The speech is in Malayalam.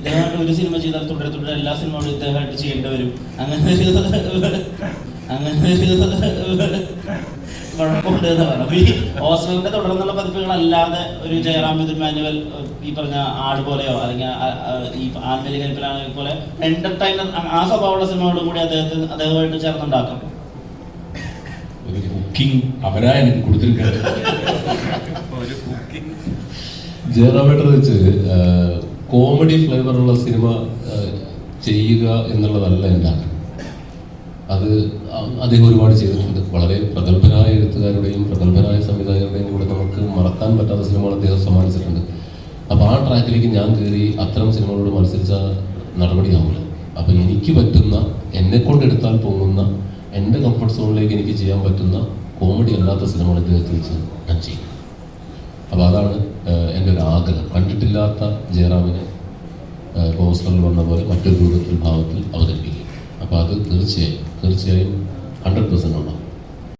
ഇദ്ദേഹമായിട്ട് ഒരു സിനിമ ചെയ്താൽ തുടരെ തുടരെ എല്ലാ സിനിമകളും ഇദ്ദേഹമായിട്ട് ചെയ്യേണ്ടി വരും. അങ്ങനെ ഒരു അങ്ങനെ ഒരു കുഴപ്പമുണ്ട് എന്ന് പറഞ്ഞു അപ്പൊ ഈ ഓസ്ലറിന്റെ തുടർന്നുള്ള പതിപ്പുകളല്ലാതെ ഒരു ജയറാം മിഥുൻ മാനുവൽ ഈ പറഞ്ഞ ആട് പോലെയോ അല്ലെങ്കിൽ ഈ ആൽമലി കരിപ്പിലാണെങ്കിൽ പോലെ എന്റർടൈനർ ആ സ്വഭാവമുള്ള സിനിമകളും കൂടി അദ്ദേഹത്തിന് അദ്ദേഹമായിട്ട് ചേർന്നുണ്ടാക്കും. ഒരു കുക്കിംഗ് അവരാ എനിക്ക് കൊടുത്തിരിക്കുന്നത്. ഒരു കുക്കിംഗ് ജയറാമേട്ടർ വെച്ച് കോമഡി ഫ്ലേവറുള്ള സിനിമ ചെയ്യുക എന്നുള്ളതല്ല എന്റെ അത് അദ്ദേഹം ഒരുപാട് ചെയ്തിട്ടുണ്ട്. വളരെ പ്രഗത്ഭരായ എഴുത്തുകാരുടെയും പ്രഗത്ഭരായ സംവിധായകരുടെയും കൂടെ നമുക്ക് മറക്കാൻ പറ്റാത്ത സിനിമകൾ അദ്ദേഹം സമ്മാനിച്ചിട്ടുണ്ട്. അപ്പോൾ ആ ട്രാക്കിലേക്ക് ഞാൻ കയറി അത്തരം സിനിമകളോട് മത്സരിച്ച നടപടിയാവില്ല അപ്പോൾ എനിക്ക് പറ്റുന്ന എന്നെ കൊണ്ടെടുത്താൽ തോന്നുന്ന എന്റെ കംഫർട്ട് സോണിലേക്ക് എനിക്ക് ചെയ്യാൻ പറ്റുന്ന കോമഡി അല്ലാത്ത സിനിമകൾ ഇദ്ദേഹത്തിൽ വെച്ച് ഞാൻ ചെയ്യും. അപ്പോൾ അതാണ് ആഗ്രഹം. കണ്ടിട്ടില്ലാത്ത ജയറാമിനെ പോസ്റ്ററിൽ വന്ന പോലെ മറ്റൊരു രൂപത്തിൽ ഭാവത്തിൽ അവതരിപ്പിക്കും അപ്പോൾ അത് തീർച്ചയായും തീർച്ചയായും ഹൺഡ്രഡ് പെർസെന്റ് ഉണ്ടാവും